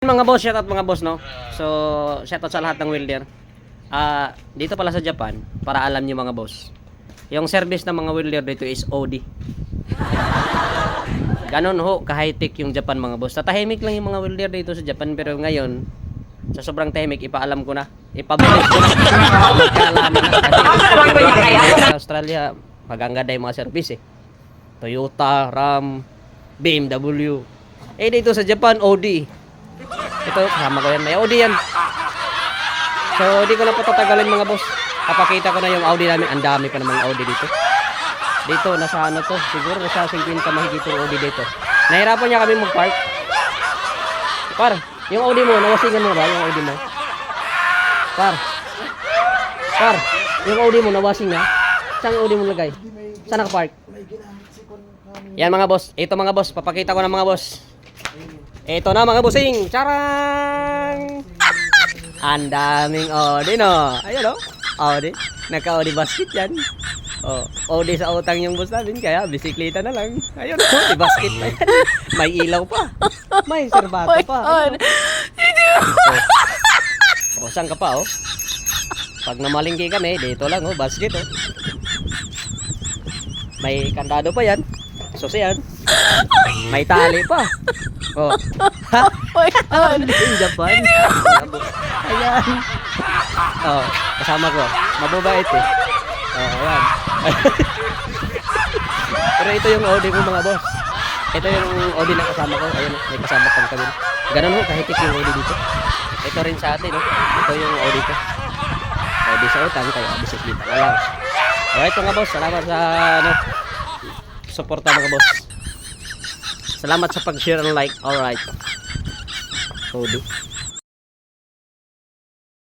Mga boss, shoutout mga boss, no? So, shoutout sa lahat ng welder. Ah, dito pala sa Japan, para alam niyo mga boss. Yung service ng mga welder dito is OD. Ganon ho, ka-high-tech yung Japan mga boss. Tatahimik lang yung mga welder dito sa Japan, pero ngayon, sa sobrang tahimik, ipaalam ko na. Ipabilis ko na. Magkaalaman na. Sa Australia, magaganda yung mga service eh. Toyota, Ram, BMW. Eh dito sa Japan, OD. Ito, kasama ko yan. May Audi yan. So, di ko na po tatagalin mga boss. Papakita ko na yung Audi namin. Ang dami pa namang Audi dito. Dito, nasa ano to. Siguro nasa 50 mahigit yung Audi dito. Nahirapan niya kami mag-park. Par, yung Audi mo, nawasingan mo ba yung Audi mo? Par. Par, yung Audi mo, nawasing na. Saan yung Audi mo lagay? Saan naka-park? Yan mga boss. Ito mga boss, papakita ko na mga boss. Ito na mga busing. Charang! Ang daming Audi no. Ayun o. Audi. Naka-Audi basket yan. Oh, Audi sa utang yung boss namin. Kaya bisikleta na lang. Ayun o. May basket na yan. May ilaw pa. May serbata pa. Ayun, oh. oh, saan ka pa oh? Pag namalingki kami, dito lang oh, basket oh. May kandado pa yan. Susi yan. May tali pa. Oh. Ha? Ano yung Japan? Ayan. Oh, kasama ko. Mababait eh. Oh, ayan. Pero ito yung Audi ko mga boss. Ito yung Audi na kasama ko. Ayun, may kasama pang kami. Ganun ho, kahitik yung Audi dito. Ito rin sa atin, no? Ito yung Audi ko. Audi sa utang, kaya bisikleta na lang. Alright mga boss, salamat sa ano, suporta mga boss. Salamat sa pag-share and like. Alright. Audi.